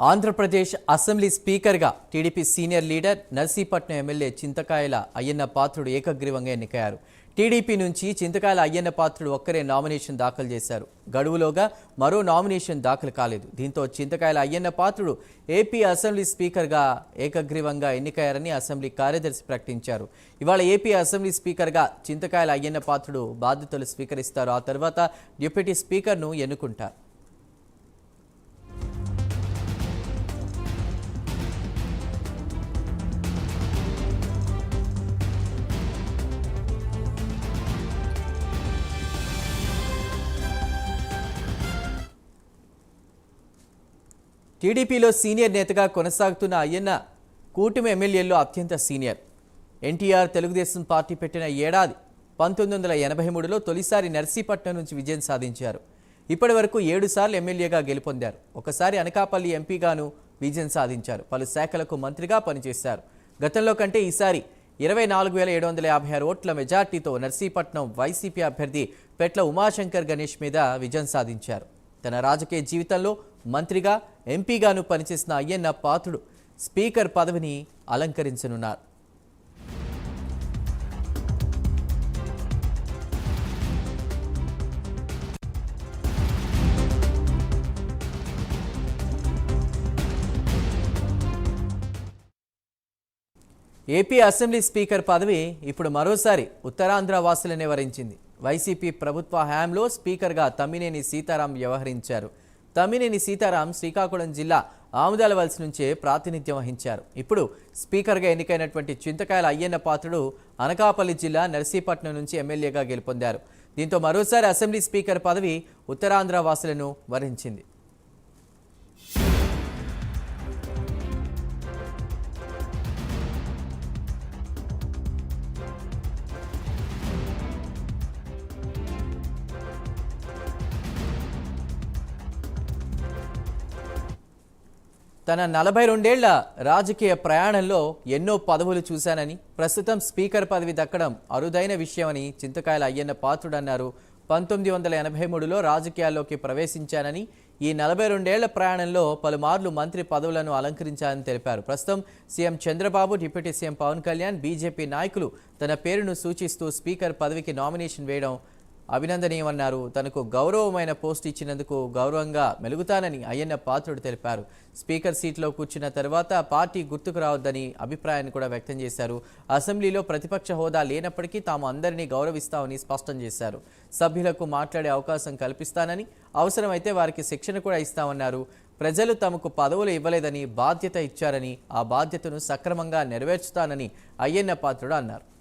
Andhra Pradesh assembly స్పీకర్గా TDP senior leader Narsipatnam MLA Chintakayala Ayyanna Patrudu ఏకగ్రీవంగా ఎన్నికయ్యారు. టీడీపీ నుంచి చింతకాయల అయ్యన్న పాత్రుడు ఒక్కరే నామినేషన్ దాఖలు చేశారు. గడువులోగా మరో నామినేషన్ దాఖలు కాలేదు. దీంతో చింతకాయల అయ్యన్న పాత్రుడు ఏపీ అసెంబ్లీ స్పీకర్గా ఏకగ్రీవంగా ఎన్నికయ్యారని అసెంబ్లీ కార్యదర్శి ప్రకటించారు. ఇవాళ ఏపీ అసెంబ్లీ స్పీకర్గా చింతకాయల అయ్యన్న పాత్రుడు బాధ్యతలు స్వీకరిస్తారు. ఆ తర్వాత డిప్యూటీ స్పీకర్ను ఎన్నుకుంటారు. టీడీపీలో సీనియర్ నేతగా కొనసాగుతున్న అయ్యన్న కూటమి ఎమ్మెల్యేల్లో అత్యంత సీనియర్. ఎన్టీఆర్ తెలుగుదేశం పార్టీ పెట్టిన ఏడాది పంతొమ్మిది వందల ఎనభై మూడులో తొలిసారి నర్సీపట్నం నుంచి విజయం సాధించారు. ఇప్పటి వరకు ఎమ్మెల్యేగా గెలుపొందారు. ఒకసారి అనకాపల్లి ఎంపీగాను విజయం సాధించారు. పలు శాఖలకు మంత్రిగా పనిచేశారు. గతంలో కంటే ఈసారి ఇరవై నాలుగు వేల ఏడు వందల యాభై ఆరు ఓట్ల మెజార్టీతో నర్సీపట్నం వైసీపీ అభ్యర్థి పెట్ల ఉమాశంకర్ గణేష్ మీద విజయం సాధించారు. తన రాజకీయ జీవితంలో మంత్రిగా ఎంపీగాను పనిచేసిన అయ్యన్న పాత్రుడు స్పీకర్ పదవిని అలంకరించనున్నారు. ఏపీ అసెంబ్లీ స్పీకర్ పదవి ఇప్పుడు మరోసారి ఉత్తరాంధ్ర వాసులనే వరించింది. వైసీపీ ప్రభుత్వ హయాంలో స్పీకర్గా తమ్మినేని సీతారాం వ్యవహరించారు. తమ్మినేని సీతారాం శ్రీకాకుళం జిల్లా ఆముదాల వలస నుంచే ప్రాతినిధ్యం వహించారు. ఇప్పుడు స్పీకర్గా ఎన్నికైనటువంటి చింతకాయల అయ్యన్న పాత్రుడు అనకాపల్లి జిల్లా నర్సీపట్నం నుంచి ఎమ్మెల్యేగా గెలుపొందారు. దీంతో మరోసారి అసెంబ్లీ స్పీకర్ పదవి ఉత్తరాంధ్ర వాసులను వరించింది. తన నలభై రెండేళ్ళ రాజకీయ ప్రయాణంలో ఎన్నో పదవులు చూశానని ప్రస్తుతం స్పీకర్ పదవి దక్కడం అరుదైన విషయమని చింతకాయల అయ్యన్న పాత్రుడు అన్నారు పంతొమ్మిది వందల ఎనభై మూడులో రాజకీయాల్లోకి ప్రవేశించానని ఈ నలభై రెండేళ్ళ ప్రయాణంలో పలుమార్లు మంత్రి పదవులను అలంకరించారని తెలిపారు. ప్రస్తుతం CM Chandrababu deputy CM Pawan Kalyan BJP నాయకులు తన పేరును సూచిస్తూ స్పీకర్ పదవికి నామినేషన్ వేయడం అభినందనీయమన్నారు. తనకు గౌరవమైన పోస్ట్ ఇచ్చినందుకు గౌరవంగా మెలుగుతానని అయ్యన్న పాత్రుడు తెలిపారు. స్పీకర్ సీట్లో కూర్చున్న తర్వాత పార్టీ గుర్తుకు రావద్దని అభిప్రాయాన్ని కూడా వ్యక్తం చేశారు. అసెంబ్లీలో ప్రతిపక్ష హోదా లేనప్పటికీ తాము అందరినీ గౌరవిస్తామని స్పష్టం చేశారు. సభ్యులకు మాట్లాడే అవకాశం కల్పిస్తానని అవసరమైతే వారికి శిక్షణ కూడా ఇస్తామన్నారు. ప్రజలు తమకు పదవులు ఇవ్వలేదని బాధ్యత ఇచ్చారని ఆ బాధ్యతను సక్రమంగా నెరవేర్చుతానని అయ్యన్న పాత్రుడు అన్నారు.